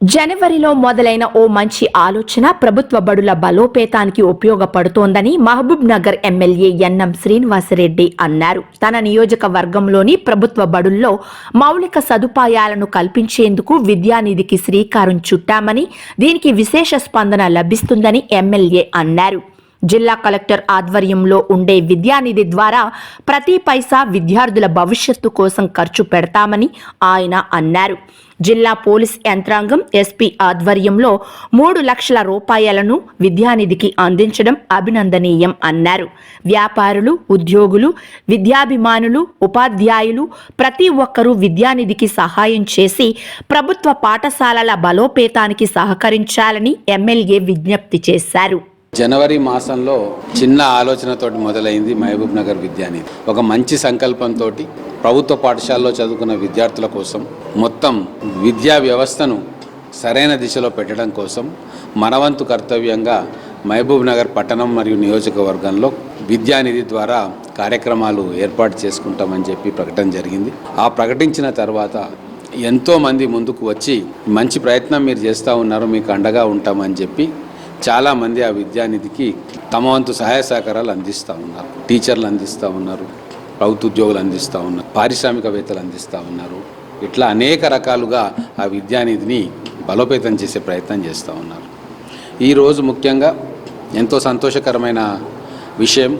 జనవరిలో మొదలైన ఓ మంచి ఆలోచన ప్రభుత్వ బడుల బలోపేతానికి ఉపయోగపడుతోందని మహబూబ్ నగర్ ఎమ్మెల్యే ఎన్ఎం శ్రీనివాసరెడ్డి అన్నారు. తన నియోజకవర్గంలోని ప్రభుత్వ బడుల్లో మౌలిక సదుపాయాలను కల్పించేందుకు విద్యానిధికి శ్రీకారం చుట్టామని దీనికి విశేష స్పందన లభిస్తుందని ఎమ్మెల్యే అన్నారు. జిల్లా కలెక్టర్ ఆధ్వర్యంలో ఉండే విద్యానిధి ద్వారా ప్రతి పైసా విద్యార్థుల భవిష్యత్తు కోసం ఖర్చు పెడతామని ఆయన అన్నారు. జిల్లా పోలీస్ యంత్రాంగం ఎస్పీ ఆధ్వర్యంలో మూడు లక్షల రూపాయలను విద్యానిధికి అందించడం అభినందనీయం అన్నారు. వ్యాపారులు ఉద్యోగులు విద్యాభిమానులు ఉపాధ్యాయులు ప్రతి ఒక్కరూ విద్యానిధికి సహాయం చేసి ప్రభుత్వ పాఠశాలల బలోపేతానికి సహకరించాలని ఎమ్మెల్యే విజ్ఞప్తి చేశారు. జనవరి మాసంలో చిన్న ఆలోచనతోటి మొదలైంది మహబూబ్ నగర్ విద్యానిధి ఒక మంచి సంకల్పంతో ప్రభుత్వ పాఠశాలలో చదువుకున్న విద్యార్థుల కోసం మొత్తం విద్యా వ్యవస్థను సరైన దిశలో పెట్టడం కోసం మనవంతు కర్తవ్యంగా మహబూబ్ నగర్ పట్టణం మరియు నియోజకవర్గంలో విద్యానిధి ద్వారా కార్యక్రమాలు ఏర్పాటు చేసుకుంటామని చెప్పి ప్రకటన జరిగింది. ఆ ప్రకటించిన తర్వాత ఎంతో మంది ముందుకు వచ్చి మంచి ప్రయత్నం మీరు చేస్తూ ఉన్నారు మీకు అండగా ఉంటామని చెప్పి చాలామంది ఆ విద్యానిధికి తమ వంతు సహాయ సహకారాలు అందిస్తూ ఉన్నారు. టీచర్లు అందిస్తూ ఉన్నారు. ప్రభుత్వ ఉద్యోగులు అందిస్తూ ఉన్నారు. పారిశ్రామికవేత్తలు అందిస్తూ ఉన్నారు. ఇట్లా అనేక రకాలుగా ఆ విద్యానిధిని బలోపేతం చేసే ప్రయత్నం చేస్తూ ఉన్నారు. ఈరోజు ముఖ్యంగా ఎంతో సంతోషకరమైన విషయం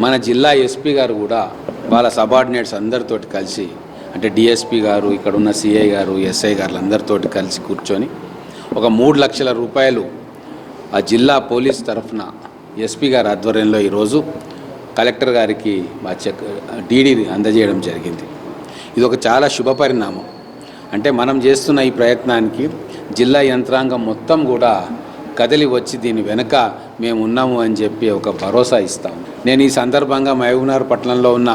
మన జిల్లా ఎస్పీ గారు కూడా వాళ్ళ సబార్డినేట్స్ అందరితోటి కలిసి అంటే డిఎస్పీ గారు ఇక్కడ ఉన్న సిఐ గారు ఎస్ఐ గారు అందరితోటి కలిసి కూర్చొని ఒక మూడు లక్షల రూపాయలు ఆ జిల్లా పోలీస్ తరఫున ఎస్పీ గారి ఆధ్వర్యంలో ఈరోజు కలెక్టర్ గారికి మా చెక్ డీడీ అందజేయడం జరిగింది. ఇది ఒక చాలా శుభ పరిణామం. అంటే మనం చేస్తున్న ఈ ప్రయత్నానికి జిల్లా యంత్రాంగం మొత్తం కూడా కదిలి వచ్చి దీని వెనుక మేము ఉన్నాము అని చెప్పి ఒక భరోసా ఇస్తాం. నేను ఈ సందర్భంగా మహబూబ్నగర్ పట్టణంలో ఉన్న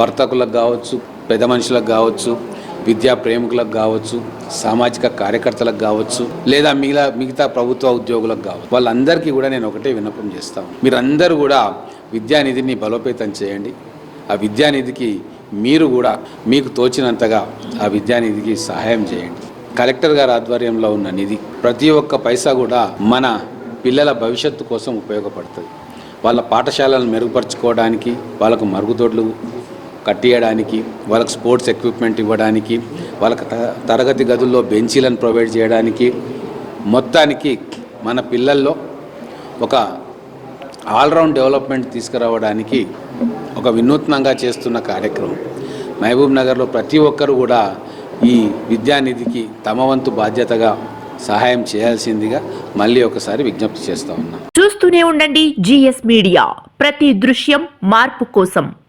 వర్తకులకు కావచ్చు పెద్ద మనుషులకు కావచ్చు విద్యా ప్రేమికులకు కావచ్చు సామాజిక కార్యకర్తలకు కావచ్చు లేదా మిగతా మిగతా ప్రభుత్వ ఉద్యోగులకు కావచ్చు. వాళ్ళందరికీ కూడా నేను ఒకటే విన్నపం చేస్తాను మీరందరూ కూడా విద్యానిధిని బలోపేతం చేయండి. ఆ విద్యానిధికి మీరు కూడా మీకు తోచినంతగా ఆ విద్యానిధికి సహాయం చేయండి. కలెక్టర్ గారి ఆధ్వర్యంలో ఉన్న నిధి ప్రతి ఒక్క పైసా కూడా మన పిల్లల భవిష్యత్తు కోసం ఉపయోగపడుతుంది. వాళ్ళ పాఠశాలను మెరుగుపరుచుకోవడానికి వాళ్ళకు మరుగుదొడ్లు కట్టియడానికి వాళ్ళకి స్పోర్ట్స్ ఎక్విప్మెంట్ ఇవ్వడానికి వాళ్ళకి తరగతి గదుల్లో బెంచీలను ప్రొవైడ్ చేయడానికి మొత్తానికి మన పిల్లల్లో ఒక ఆల్రౌండ్ డెవలప్మెంట్ తీసుకురావడానికి ఒక వినూత్నంగా చేస్తున్న కార్యక్రమం. మహబూబ్ నగర్లో ప్రతి ఒక్కరు కూడా ఈ విద్యానిధికి తమ వంతు బాధ్యతగా సహాయం చేయాల్సిందిగా మళ్ళీ ఒకసారి విజ్ఞప్తి చేస్తా ఉన్నాం. చూస్తూనే ఉండండి జిఎస్ మీడియా. ప్రతి దృశ్యం మార్పు కోసం.